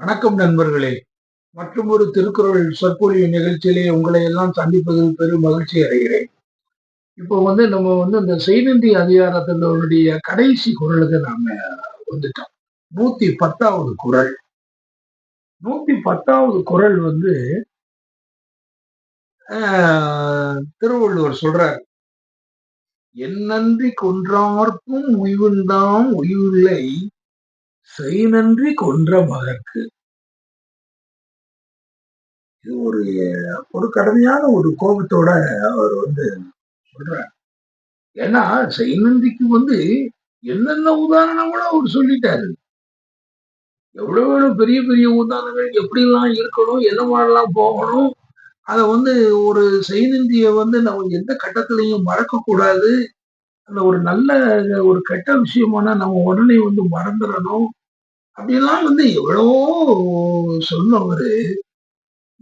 வணக்கம் நண்பர்களே. மற்றும் ஒரு திருக்குறள் சொற்பொழிவு நிகழ்ச்சியிலே உங்களை எல்லாம் சந்திப்பதில் பெரும் மகிழ்ச்சி அடைகிறேன். இப்போ வந்து நம்ம வந்து இந்த செய்நந்தி அதிகாரத்தினுடைய கடைசி குரலுக்கு நாம வந்துட்டோம். நூத்தி பத்தாவது குரல். நூத்தி பத்தாவது குரல் வந்து ஆஹ், திருவள்ளுவர் சொல்றார் என்னன்றி கொன்றார்க்கும் உய்வுண்டாம் உய்வில்லை செய்நன்றி கொன்ற மகற்கு. இது ஒரு ஒரு கடுமையான ஒரு கோபத்தோட அவர் வந்து சொல்றார். ஏன்னா செய்நந்திக்கு வந்து என்னென்ன உதாரணங்களும் அவர் சொல்லிட்டாரு. எவ்வளவு எவ்வளவு பெரிய பெரிய உதாரணங்கள் எப்படிலாம் இருக்கணும் என்ன மாதிரிலாம் போகணும் அதை வந்து ஒரு செய்நந்திய வந்து நம்ம எந்த கட்டத்திலையும் மறக்க கூடாது அந்த ஒரு நல்ல ஒரு கெட்ட விஷயமான நம்ம உடனே வந்து மறந்துடணும். அப்படிலாம் வந்து எவ்வளவோ சொன்னவரு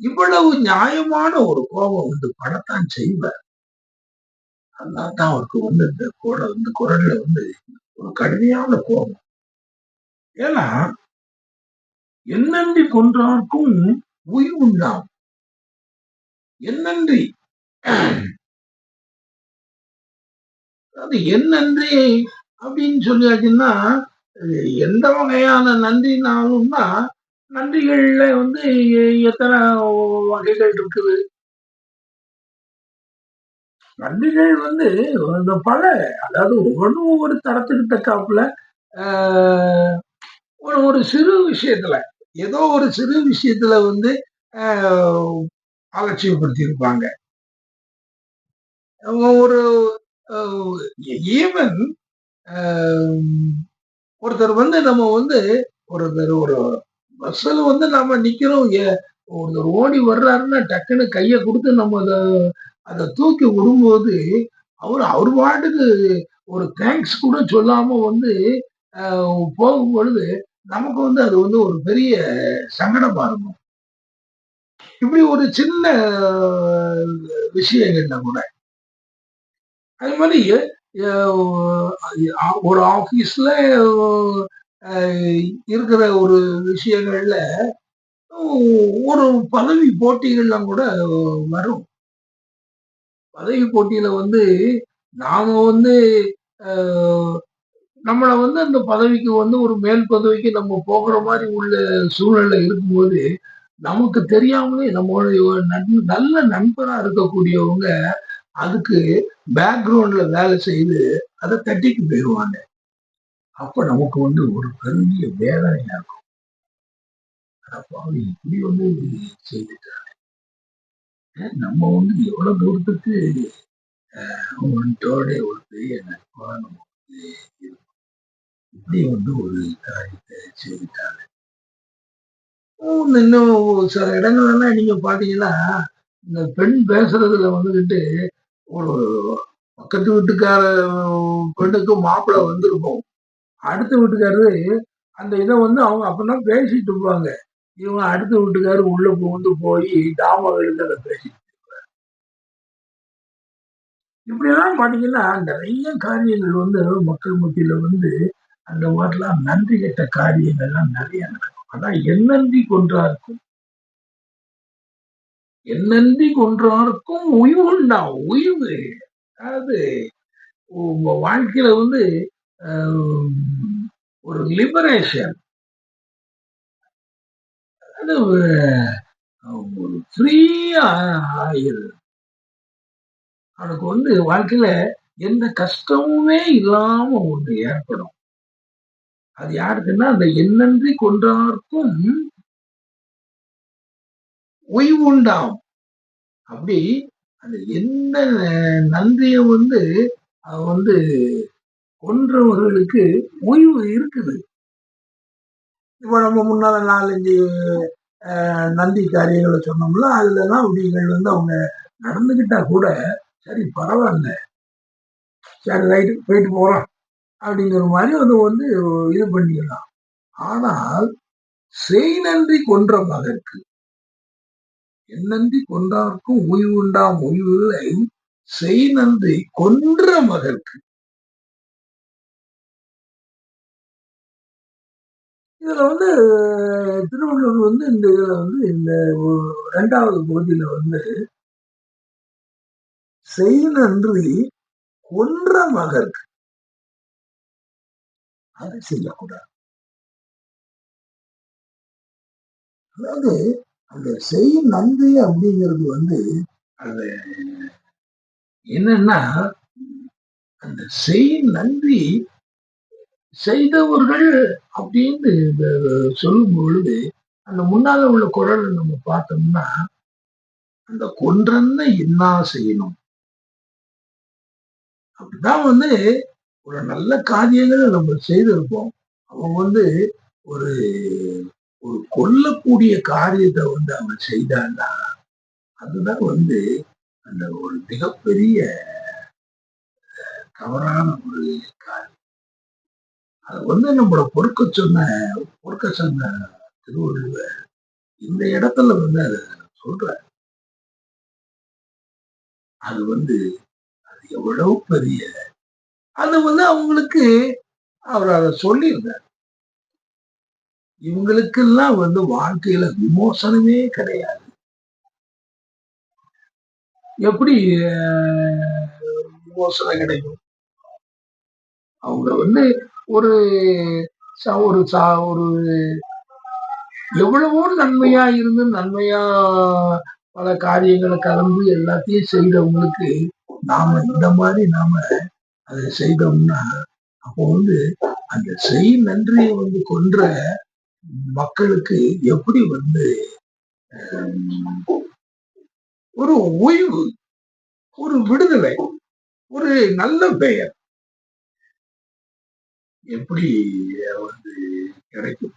இவ்வளவு நியாயமான ஒரு கோபம் வந்து படத்தான் செய்வார். அதனால தான் அவருக்கு வந்து இந்த குரல் வந்து குரல்ல வந்து ஒரு கடுமையான கோபம். ஏன்னா என்னன்றி கொன்றார்க்கும் உயிர் உண்டாம். என்னன்றி? அது என்னன்றி அப்படின்னு சொல்லியாச்சுன்னா எந்த வகையான நன்றினாலும்னா நன்றிகள்ல வந்து எத்தனை வகைகள் இருக்குது? நன்றிகள் வந்து இந்த பல அதாவது ஒவ்வொன்றும் ஒவ்வொரு தரத்துக்கு தக்காப்புல ஒரு ஒரு சிறு விஷயத்துல ஏதோ ஒரு சிறு விஷயத்துல வந்து அலட்சியப்படுத்தியிருப்பாங்க. ஒரு ஈவன் ஒருத்தர் வந்து நம்ம வந்து ஒருத்தர் ஒரு பஸ்ஸில் வந்து நம்ம நிற்கிறோம் ஏ- ஒருத்தர் ஓடி வர்றாருன்னா டக்குன்னு கையை கொடுத்து நம்ம அதை அதை தூக்கி விடும்போது அவர் அவர் பாட்டுக்கு ஒரு தேங்க்ஸ் கூட சொல்லாமல் வந்து போகும் பொழுது நமக்கு வந்து அது வந்து ஒரு பெரிய சங்கடமா இருக்கும். இப்படி ஒரு சின்ன விஷயங்கள்ல கூட. அது மாதிரி ஒரு ஆபீஸ்ல இருக்கிற ஒரு விஷயங்கள்ல ஒரு பதவி போட்டிகள்லாம் கூட வரும். பதவி போட்டியில வந்து நாம வந்து நம்மளை வந்து அந்த பதவிக்கு வந்து ஒரு மேல் பதவிக்கு நம்ம போகிற மாதிரி உள்ள சூழ்நிலை இருக்கும்போது நமக்கு தெரியாமலே நம்மளுடைய நன்- நல்ல நண்பரா இருக்கக்கூடியவங்க அதுக்கு பேக்ரவுண்ட்ல வேலை செய்து அதை தட்டிக்கு போயிடுவாங்க. அப்ப நமக்கு வந்து ஒரு பெரிய வேதனையா இருக்கும். அப்ப இப்படி வந்து செய்துட்டாங்க. நம்ம வந்து எவ்வளவு தூரத்துக்கு அவன்கிட்டோட ஒரு பெரிய நட்பா நமக்கு இருக்கும். இப்படி வந்து ஒரு காரியத்தை செய்துட்டாங்க. இன்னும் சில இடங்கள்லாம் நீங்க பாத்தீங்கன்னா இந்த பெண் பேசுறதுல வந்துகிட்டு ஒரு பக்கத்து வீட்டுக்கார பெண்ணுக்கு மாப்பிள்ளை வந்திருக்கும் அடுத்த வீட்டுக்காரரு அந்த இதை வந்து அவங்க அப்பதான் பேசிட்டு இருப்பாங்க. இவங்க அடுத்த வீட்டுக்காரு உள்ள புகுந்து போய் தாம எழுத அதை பேசிட்டு இப்படியெல்லாம் பாத்தீங்கன்னா நிறைய காரியங்கள் வந்து மக்கள் மத்தியில வந்து அந்த மாதிரிலாம் நன்றி கெட்ட காரியங்கள்லாம் நிறைய நடக்கும். அதான் எண்ணன்றி கொன்றாருக்கும். எண்ணன்றி கொன்றாருக்கும் உய்வுண்டா உய்வு. அதாவது உங்க வாழ்க்கையில வந்து ஆஹ், ஒரு லிபரேஷன் ஒரு- ஒரு ஃப்ரீயா ஆயிரு. அவனுக்கு வந்து வாழ்க்கையில எந்த கஷ்டமுமே இல்லாம ஒன்று ஏற்படும். அது யாருக்குன்னா அந்த எண்ணன்றி கொன்றார்க்கும் உய்வுண்டாம் அப்படி அந்த எந்த நன்றியை வந்து அவன் வந்து கொன்றவர்களுக்கு ஓய்வு இருக்குது. இப்போ நம்ம முன்னால நாலஞ்சு நந்தி காரியங்களை சொன்னோம்ல அதுலலாம் அப்படிங்கள் வந்து அவங்க நடந்துக்கிட்டா கூட சரி பரவாயில்ல. சரி ரைட்டு போயிட்டு போறோம் அப்படிங்கிற மாதிரி அது வந்து இது பண்ணிக்கலாம் ஆனால் செய் நன்றி கொன்ற மகற்கு என்னன்றி கொன்றார்க்கும் ஓய்வு உண்டாம் இல்லை செய் நன்றி கொன்ற மகற்கு. இதுல வந்து திருவள்ளுவர் வந்து இந்த இதுல வந்து இந்த ரெண்டாவது பகுதியில வந்து செய் நன்றி கொன்ற மகற்கு. அதை செய்யக்கூடாது. அதாவது அந்த செய்யும் நன்றி அப்படிங்கிறது வந்து அது என்னன்னா அந்த செய்யும் நன்றி செய்தவர்கள் அப்படின்னு சொல்லும் பொழுது அந்த முன்னால உள்ள குரல் நம்ம பார்த்தோம்னா அந்த கொன்றன்ன என்ன செய்யணும். அப்படிதான் வந்து ஒரு நல்ல காரியங்களை நம்ம செய்திருப்போம். அவங்க வந்து ஒரு ஒரு கொல்லக்கூடிய காரியத்தை வந்து அவன் செய்தான்னா அதுதான் வந்து அந்த ஒரு மிகப்பெரிய தவறான ஒரு காரியம். அது வந்து நம்மள பொறுக்க சொன்ன பொறுக்க சொன்ன திருவள்ளுவர் இந்த இடத்துல வந்து அதை சொல்ற அது வந்து அது எவ்வளவு பெரிய அது வந்து அவங்களுக்கு அவர் அதை சொல்லியிருந்தார். இவங்களுக்கெல்லாம் வந்து வாழ்க்கையில விமோசனமே கிடையாது. எப்படி விமோசனம் கிடைக்கும்? அவங்க வந்து ஒரு ஒரு ஒரு எவ்வளவோ நன்மையா இருந்து நன்மையா பல காரியங்களை கலந்து எல்லாத்தையும் செய்தவங்களுக்கு நாம இந்த மாதிரி நாம அதை செய்தோம்னா அப்போ வந்து அந்த செய் நன்றியை வந்து கொன்ற மக்களுக்கு எப்படி வந்து ஒரு ஓய்வு ஒரு விடுதலை ஒரு நல்ல பெயர் எப்படி வந்து கிடைக்கும்?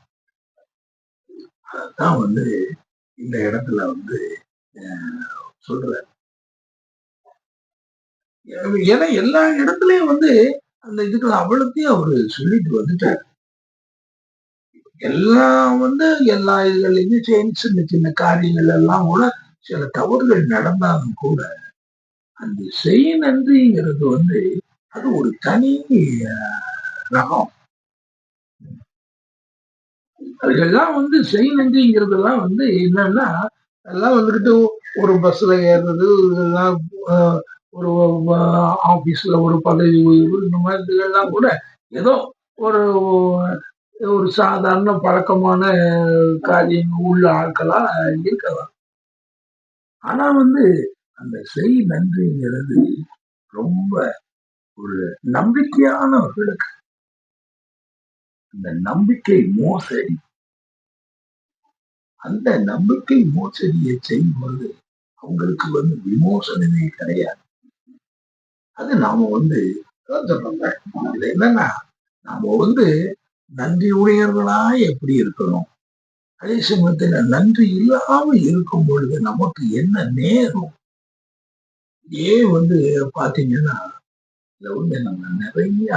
அதான் வந்து இந்த இடத்துல வந்து சொல்ற ஏன்னா எல்லா இடத்துலயும் வந்து அந்த இதுக்கு அவ்வளோத்தையும் அவரு சொல்லிட்டு வந்துட்டார். எல்லாம் வந்து எல்லா இதுகளையும் சின்ன சின்ன காரியங்கள் எல்லாம் கூட சில தவறுகள் நடந்தாலும் கூட அந்த செய் நன்றிங்கிறது வந்து அது ஒரு தனி ரகம். அதுக்கெல்லாம் வந்து செய் நன்றிங்கிறதெல்லாம் வந்து என்னன்னா எல்லாம் வந்துக்கிட்டு ஒரு பஸ்ல ஏறுறது இதெல்லாம் ஒரு ஆபீஸ்ல ஒரு பதவி உயர்வு இந்த மாதிரி இதுகள்லாம் கூட ஏதோ ஒரு ஒரு சாதாரண பழக்கமான காரியம் உள்ள ஆட்களா இருக்கலாம். ஆனா வந்து அந்த செய் நன்றிங்கிறது ரொம்ப ஒரு நம்பிக்கையானவர்களுக்கு. அந்த நம்பிக்கை மோசடி. அந்த நம்பிக்கை மோசடியை செய்யும்போது அவங்களுக்கு வந்து விமோசனமே கிடையாது. அது நாம வந்து இது என்னன்னா நாம வந்து நன்றி உடையவர்களா எப்படி இருக்கணும்? அதே சமயத்துல நன்றி இல்லாமல் இருக்கும் பொழுது நமக்கு என்ன நேரும்? ஏன் வந்து பாத்தீங்கன்னா இதுல வந்து நம்ம நிறைய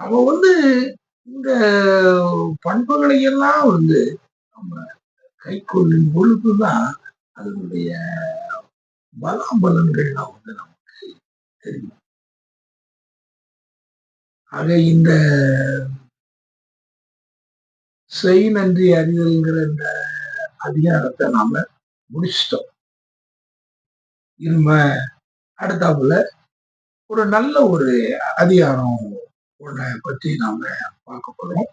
நம்ம வந்து இந்த பண்புகளை எல்லாம் வந்து நம்ம கை கொள்ளும் பொழுதுதான் அதனுடைய பலாபலன்கள்லாம் வந்து நமக்கு தெரியும். ஆக இந்த செய் நன்றி அறிதல்ங்கிற இந்த அதிகாரத்தை நாம முடிச்சிட்டோம். இரும அடுத்தாப்புல ஒரு நல்ல ஒரு அதிகாரம் ஒன்றை பற்றி நாம பார்க்க போறோம்.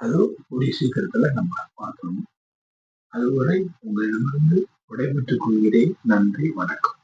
அது கூடிய சீக்கிரத்துல நம்ம பார்க்கணும். அதுவரை உங்களிடமிருந்து விடைபெற்றுக் கொள்கிறேன். நன்றி வணக்கம்.